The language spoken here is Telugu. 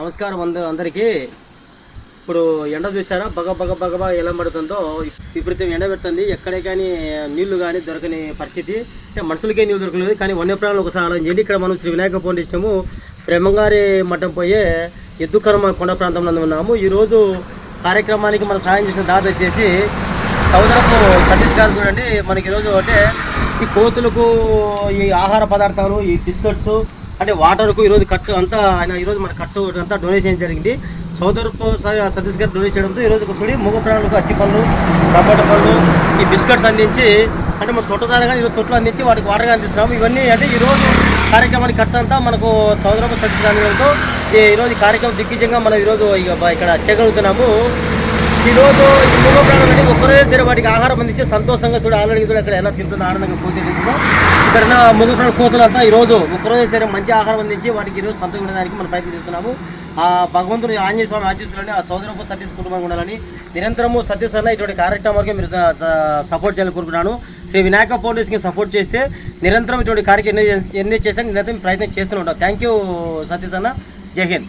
నమస్కారం అంద అందరికీ. ఇప్పుడు ఎండ చూసారా బగ బగ బగ ఎలా పడుతుందో. విపరీతం ఎండ పెడుతుంది. ఎక్కడే కానీ నీళ్ళు కానీ దొరకని పరిస్థితి. అంటే మనుషులకే నీళ్ళు దొరకలేదు. కానీ వన్యప్రాణులు ఒకసారి ఆలోచించండి ఇక్కడ మనం శ్రీ వినాయక ఫౌండేషను బ్రహ్మంగారి మఠం పోయే ఎద్దుకర్మ కొండ ప్రాంతంలో ఉన్నాము. ఈరోజు కార్యక్రమానికి మనం సాయం చేసిన దాత వచ్చేసి సోదరపు సతీష్ గారు చూడండి. మనకి ఈరోజు అంటే ఈ కోతులకు ఈ ఆహార పదార్థాలు ఈ బిస్కెట్స్ అంటే వాటర్కు ఈరోజు ఖర్చు అంతా ఆయన ఈరోజు మన ఖర్చు అంతా డొనేషన్ జరిగింది. సోదరపు సతీష్ గారు డొనేట్ చేయడంతో ఈరోజు కూర్చొని మూగ ప్రాణులకు అట్టి పళ్ళు టమాటా పళ్ళు ఈ బిస్కెట్స్ అందించి అంటే మన తొట్టదారు కానీ ఈరోజు తొట్లు అందించి వాటికి వాటర్గా అందిస్తున్నాము. ఇవన్నీ అంటే ఈరోజు కార్యక్రమానికి ఖర్చు అంతా మనకు సోదరపు సతీష్ గారితో ఈ ఈరోజు ఈ కార్యక్రమం దిగ్విజయంగా మనం ఈరోజు ఇక్కడ చేయగలుగుతున్నాము. ఈరోజు ఈ మూగ ప్రాణులని ఒక్కరే సరే వాటికి ఆహారం అందించి సంతోషంగా చూడ ఆల్రెడీ చూడ ఇక్కడ ఎలా తింటుందో ఆనందంగా పోతే తింటుందో ఇక్కడ ఉన్న మూగ కోతులంతా ఈరోజు ఒక్కరోజే సరే మంచి ఆహారం అందించి వాటికి ఈరోజు సంతోషం ఉండడానికి మనం ప్రయత్నం చేస్తున్నాము. ఆ భగవంతుడు ఆంజనేయ స్వామి ఆశీస్సులని ఆ సోదరపు సతీష్ కుటుంబం ఉండాలని నిరంతరము సతీష్ అన్న ఇటువంటి కార్యక్రమాలకి మీరు సపోర్ట్ చేయాలని కోరుకుంటున్నాను. శ్రీ వినాయక ఫౌండేషన్కి సపోర్ట్ చేస్తే నిరంతరం ఇటువంటి కార్యక్రమం ఎన్ని ఎన్ని నిరంతరం ప్రయత్నం చేస్తూనే ఉంటాం. థ్యాంక్ యూ సతీష్ అన్న. జై హింద్.